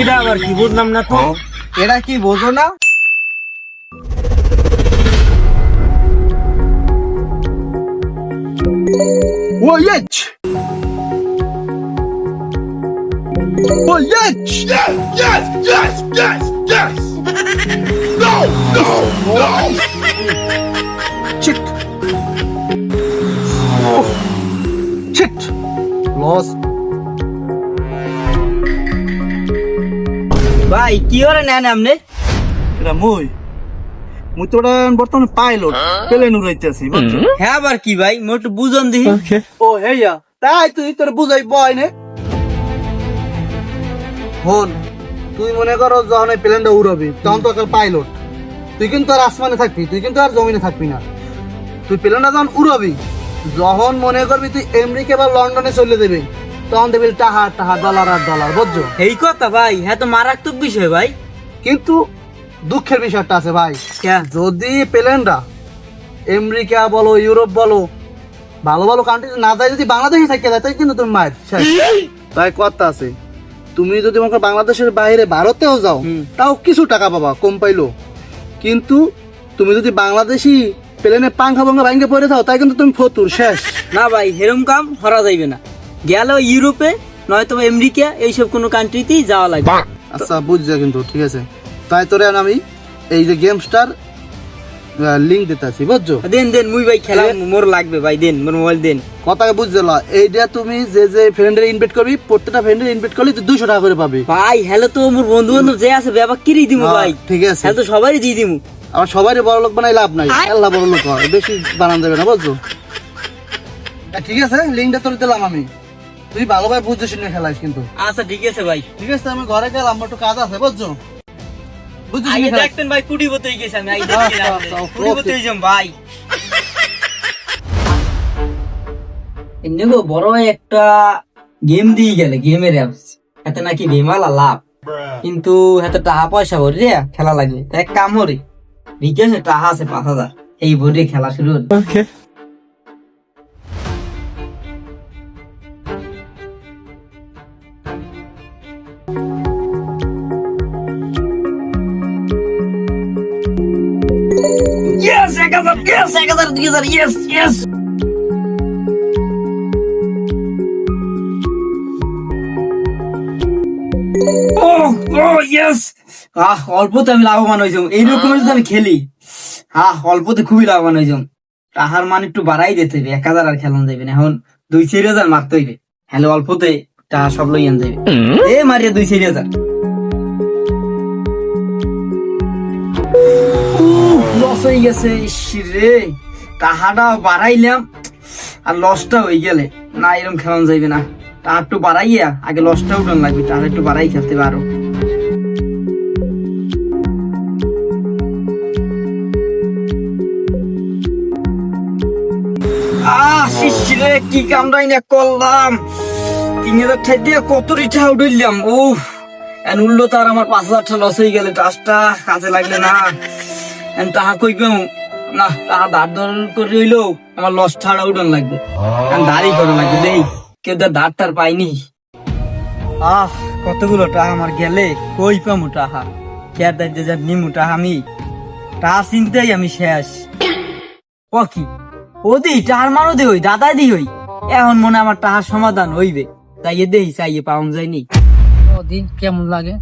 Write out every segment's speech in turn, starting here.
এটা আবার কি বুঝলাম না তো এটা কি বোঝো না Voyage! Voyage! Yes, yes, yes, yes, yes. No, no, no. Shit! Shit! Loss ভাই কি করে নেন আপনি? এটা মুই। মুই তো বর্তমানে পাইলট প্লেন উড়াইতেছি হ্যাঁ আবার কি ভাই? মোট বুঝন দিহি ও হেয়া তাই তুই তোর বুঝাই বয় নে। হন তুই মনে করো যখন এই প্লেনটা উড়াবি তখন তো একটা পাইলট। তুই কিন্তু আর আসমানে থাকবি তুই কিন্তু আর জমিনে থাকবি না। তুই প্লেনটা যখন উড়াবি যখন মনে করবি তুই আমেরিকা বা লন্ডনে চলে দেবে তখন দেখবি টাহা টাহা ডলার আর ডলার বুঝছ? এই কথা ভাই হ্যাঁ তো মারাত্মক বিষয় ভাই। কিন্তু দুঃখের বিষয়টা আছে ভাই যদি প্লেনটা আমেরিকা বলো ইউরোপ বলো ভালো ভালো কান্ট্রি না যায় যদি বাংলাদেশে থাকে যায় তাই কিন্তু তুমি মায়ের। তাই কথা আছে। তুমি যদি মনে করো বাংলাদেশের বাইরে ভারতেও যাও। তাও কিছু টাকা পাবা কম পাইলো। কিন্তু তুমি যদি বাংলাদেশি প্লেনে পাঙ্খা ভাঙ্গা ভাঙ্গে পড়ে থাও তাই কিন্তু তুমি ফতুর শেষ। না ভাই হেরম কাম হরা যাইবে না। গেল ইউরোপে নয়তো আমেরিকা এইসব কোনো কান্ট্রিতেই যাওয়া লাগবে। আচ্ছা বুঝছে কিন্তু ঠিক আছে। তাই তোরে আর আমি এই যে গেম স্টার লিঙ্ক দিতে আছি বুঝছ? দেন দেন মুই ভাই খেলা মোর লাগবে ভাই দেন মোর মোবাইল দেন। কথাকে বুঝতে না এইটা তুমি যে যে ফ্রেন্ডের ইনভাইট করবি প্রত্যেকটা ফ্রেন্ডের ইনভাইট করলে তুই দুশো টাকা করে পাবি। ভাই হ্যালো তো মোর বন্ধু বান্ধব যে আছে ব্যাপার কিরি দিমু হ্যাঁ, ভাই? ঠিক আছে। হ্যালো তো সবারই দিয়ে দিমু। আমার সবাই বড় লোক বানাই লাভ নাই। আল্লাহ বড় লোক হয় বেশি বানান দেবে না বুঝছ? ঠিক আছে লিঙ্কটা তোর দিলাম আমি। তুই ভালোভাবে বুঝছিস না খেলাইস কিন্তু। আচ্ছা ঠিক আছে ভাই। ঠিক আছে আমি ঘরে গেলাম আমার একটু কাজ আছে বুঝছ? বুঝছিস? দেখতেন ভাই আমি আচ্ছা, দেখি আচ্ছা, ওকে। কুড়ি বতে যাম ভাই। এমনি বড় একটা গেম দিয়ে গেলে গেমের অ্যাপস হাতে নাকি বেমালা লাভ। কিন্তু হাতে টাকা পয়সা ভরি রে খেলা লাগবে তাই এক কাম হরে রিচার্জে টাকা আছে পাঁচ হাজার এই ভরে খেলা শুরু। Yes, এক হাজার, yes, এক হাজার, দুই হাজার, yes, yes. Oh, oh, yes. আহ অল্পতে আমি লাভবান হয়েছি এইরকম যদি আমি খেলি আহ অল্পতে খুবই লাভবান হয়েছি তাহার মান একটু বাড়াই দিতে হবে এক হাজার আর খেলন যাবে না। এখন দুই চারি হাজার মারতে হইবে। হ্যালো অল্পতে টাকা সব লই আন যাবে এ মারিয়া দুই চারি হাজার। লস হয়ে গেছে রে। টাকাটা বাড়াইলাম আর লসটা হয়ে গেলে না এরকম খেলানো যাইবে না। টাকা একটু বাড়াইয়া আগে লসটা উঠান লাগবে টাকা একটু বাড়াই খেলতে পারো। রে, কি কামড়াই না করলাম তিন হাজার ঠাই দিয়ে কত রিঠা উঠলাম ও এন উঠল তার আমার পাঁচ হাজার টাকা লস হয়ে গেলে টাচটা কাজে লাগলে না। এন টাকা কই পেও না, টাকা ধার ধর করে রইল, আমার লস ছাড়া উঠান লাগবে। এন ধারই করা লাগবে, দেই। কেউ তো ধার টার পাইনি আহ, কতগুলো টাকা আমার গেলে, কই পামু টাকা? কেয়ার দাইতে যা নিমু টাকা আমি? টাকা চিন্তাই আমি শেষ। ও কি? ওদি টাহার মানো দে হই দাদা দি হই। এখন মনে হয় আমার টাহার সমাধান হইবে। তাই এ দেই চাইয়ে পাউন যায়নি দিন কেমন লাগে?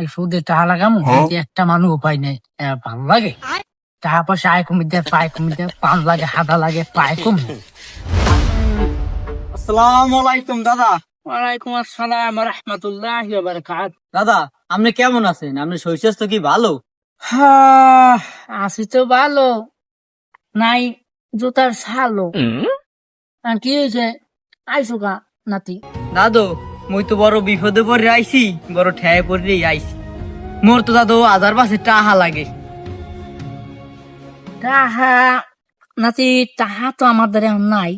এই সুদে টাকা লাগাম? কিন্তু একটা মানুষ উপায় নেই ভালো লাগে? টাকা পয়সা আয় কমি দেয় পায় কমি দেয় পান লাগে হাদা লাগে পায় কমি আসসালামু আলাইকুম দাদা। ওয়ালাইকুম আসসালাম রহমতুল্লাহ বারকাত। দাদা আপনি কেমন আছেন? আপনি শরীর স্বাস্থ্য কি ভালো? হ্যাঁ আছি তো ভালো। নাই জুতার আর কি হয়েছে? আইসো কা নাতি। দাদু মুই তো বড় বিপদে পড়ে আইছি বড় ঠেয়ে পড়ে আইছি। মোর তো দাদু হাজার পাশে টাহা লাগে। তাহা নাতি তাহা তো আমার দ্বারা নাই।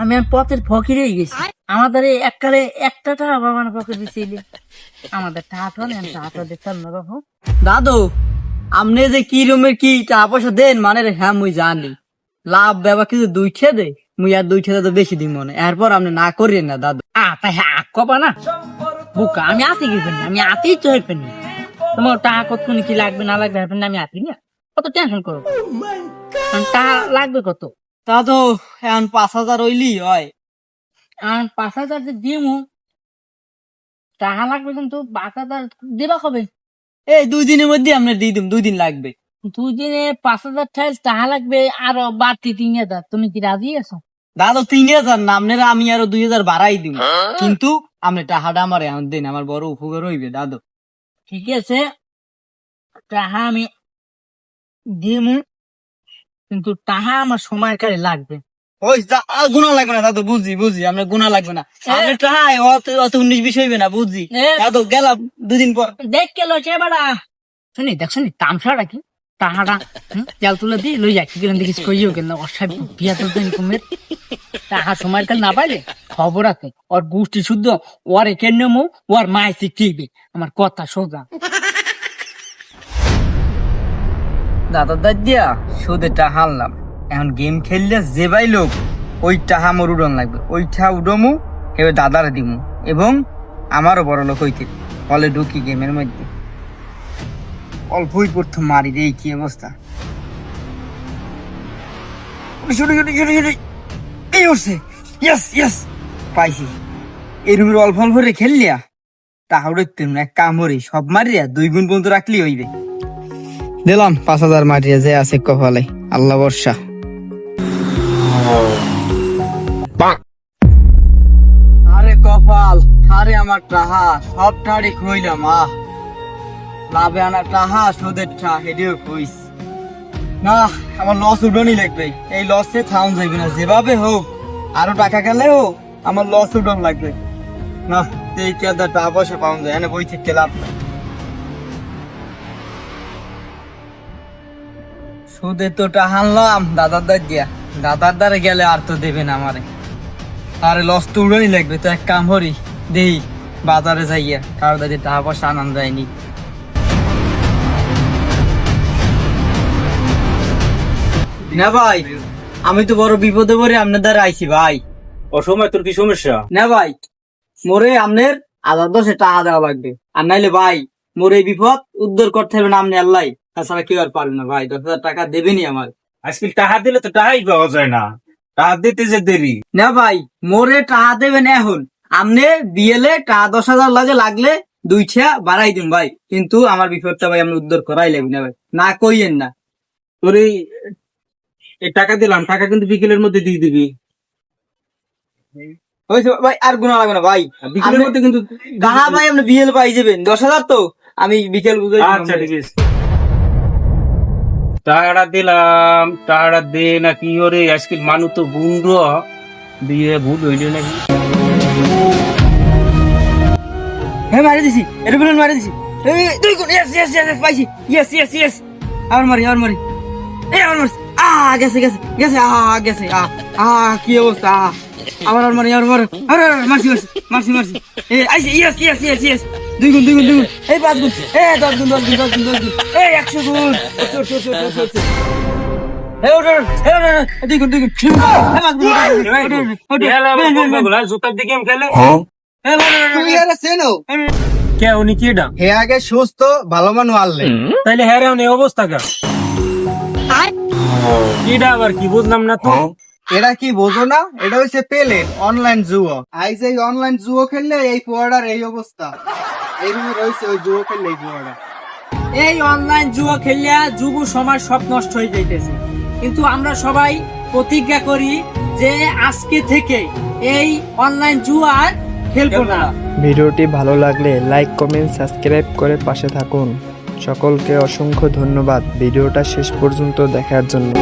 আমি আর পথের ফকিরে গেছি। আমাদের এই এককালে একটা টাকা বাবার পকেট দিছিলে আমাদের টাকা তো নেই টাকা তো দেখতাম না বাবু। দাদু আপনি যে কি রুমের কি টাকা পয়সা দেন মানে রে হ্যাঁ মুই জানি। লাভ ব্যবহার কিছু দুই খেয়ে দে মুই আর দুই ঠেলা তো বেশি দিন মনে এরপর আপনি না করিয়েন না দাদু। আ তাই হ্যাঁ কবা না। বুকা আমি আছি কি আমি আতেই তো হেল্পেন তোমার টাকা কতক্ষণ কি লাগবে না লাগবে না আমি আছি না। কত টেনশন করো টাকা লাগবে কত? তা তো এখন পাঁচ হাজার হইলি হয়। আর পাঁচ হাজার যে দিমু টাকা লাগবে কিন্তু পাঁচ হাজার দিবা কবে? এই দুই দিনের মধ্যে আপনার দিয়ে দিম দুই দিন লাগবে। দুই দিনে পাঁচ হাজার টাইলস টাকা লাগবে আরও বাড়তি তিন হাজার। তুমি কি রাজি আছো? দাদু তিন হাজার না আপনারা আমি আরও দুই হাজার বাড়াই দিব। কিন্তু আপনি টাকাটা আমার এখন দিন আমার বড় উপকার হইবে দাদু। ঠিক আছে টাকা আমি দিমু কিন্তু টাকা আমার সময় কালে লাগবে। গুণা লাগবে না দাদু বুঝি বুঝি গুণা লাগবে না। টাকা অত অত উনিশ বিশ হইবে না বুঝি। দাদু গেলাম দুদিন পর। দেখ শুনি দেখ শুনি তামসাটা কি? জাল তুলে দি লই যাই কিরম দেখিস কইও কেন অসাব বিয়া তুলতে নি কুমের। টাকা সময় কাল না পাইলে খবর আছে ওর গোষ্ঠী শুদ্ধ ওরে কেন মো ওর মায় শিখিবে আমার কথা সোজা। দাদা দাদ দিয়া সুদে টাকা আনলাম এখন গেম খেললে যে ভাই লোক ওই টাকা আমার উড়ন লাগবে। ওই টাকা উডমু, এবার দাদারে দিমু। এবং আমারও বড় লোক হইতে, হলে ঢুকি গেমের মধ্যে। অল্পই প্রথম মারি রে কি অবস্থা? উড়ি। এই উঠছে ইয়েস ইয়েস পাইছি। এই রুমের অল্প অল্প করে খেললিয়া টাকা উড়তে এক কাম হরি সব মারিয়া দুই গুণ পর্যন্ত রাখলি হইবে। দিলাম, পাঁচ হাজার মাটিয়ে যে আছে কপালে। আল্লাহ বর্ষা আমার টাহা, সব টাড়ি খুইলাম আহ লাভে আনা টাহা, সুদের টা হেডিও খুইস। না, আমার লস উডনই লাগবে। এই লসে থাউন যাইবে না। যেভাবে হোক, আরও টাকা গেলেও আমার লস উডন লাগবে। না, এই কেদার টাকা পয়সা পাউন যায়? এনে বই থেকে লাভ সুদে তো টাহানলাম দাদার দ্বার দিয়া। দাদার দ্বারে গেলে আর তো দেবে না আমারে। আরে লস তো উড়ানি লাগবে, তো এক কাম হরি দেই। বাজারে যাইয়া কারও দাদি টাকা পয়সা আনান যায়নি। না ভাই আমি তো বড় বিপদে পড়ে আপনার দ্বারা আইছি ভাই। অসময় তোর কি সমস্যা? না ভাই মোরে আপনার আধার দশে টাকা দেওয়া লাগবে। আর নাইলে ভাই মোর এই বিপদ উদ্ধার করতে হবে না আপনি আল্লাহ। তাছাড়া কেউ আর পারবে না ভাই দশ হাজার টাকা দেবেনি আমার। আজকাল টাকা দিলে তো টাকাই পাওয়া যায় না। টাকা দিতে যে দেরি। না ভাই মোরে টাকা দেবেন এখন। আপনি বিয়েলে টাকা দশ হাজার লাগে লাগলে দুইটা বাড়াই দিন ভাই। কিন্তু আমার বিপদটা ভাই আপনি উদ্ধার করাই লাগবে না ভাই। না কইয়েন না। তোর এই টাকা দিলাম টাকা কিন্তু বিকেলের মধ্যে দিয়ে দিবি। ভাই আর গুণা লাগবে না ভাই। বিকেলের মধ্যে কিন্তু গাহা ভাই আপনি বিয়েল পাই যাবেন? দশ হাজার তো? আমি বিকেল বুঝে আচ্ছা ঠিক আছে। টাকাটা দিলাম টাকাটা দে না কি ওরে আজকাল মানুষ তো বুন্ড দিয়ে ভুল হইলে নাকি? হ্যাঁ মারি দিছি। দুই গুণ ইয়েস ইয়েস ইয়েস পাইছি। ইয়েস ইয়েস ইয়েস আর মারি আর মারি। গেছে গেছে গেছে আ গেছে আ আ কি অবস্থা আ। আবার আর মারি আর, মারছি মারছি মারছি এই আইছে ইয়েস ইয়েস ইয়েস ইয়েস দুই গুণ দুই গুণ পাঁচ গুণ। এই দশ গুণ দশ গুণ দশ গুণ দশ গুণ। এই একশো গুণ। কে উনি কি এটা? হে আগে সুস্থ ভালো মানু আনলে তাইলে হ্যাঁ রে অবস্থা কা আবার কি বুঝলাম না তো। এটা কি বোঝো না? এটা হচ্ছে পেলে অনলাইন জুয়ো। আইজ এই অনলাইন জুয়ো খেললে এই পোয়াডার এই অবস্থা। এই রয়েছে ওই জুয়ো খেললে এই পোয়াডা। এই অনলাইন জুয়া খেলিয়া যুব সমাজ সব নষ্ট হয়ে যাইতেছে। কিন্তু আমরা সবাই প্রতিজ্ঞা করি যে আজকে থেকে এই অনলাইন জুয়ার খেলব না। ভিডিওটি ভালো লাগলে লাইক, কমেন্ট, সাবস্ক্রাইব করে পাশে থাকুন। সকলকে অসংখ্য ধন্যবাদ। ভিডিওটা শেষ পর্যন্ত দেখার জন্য।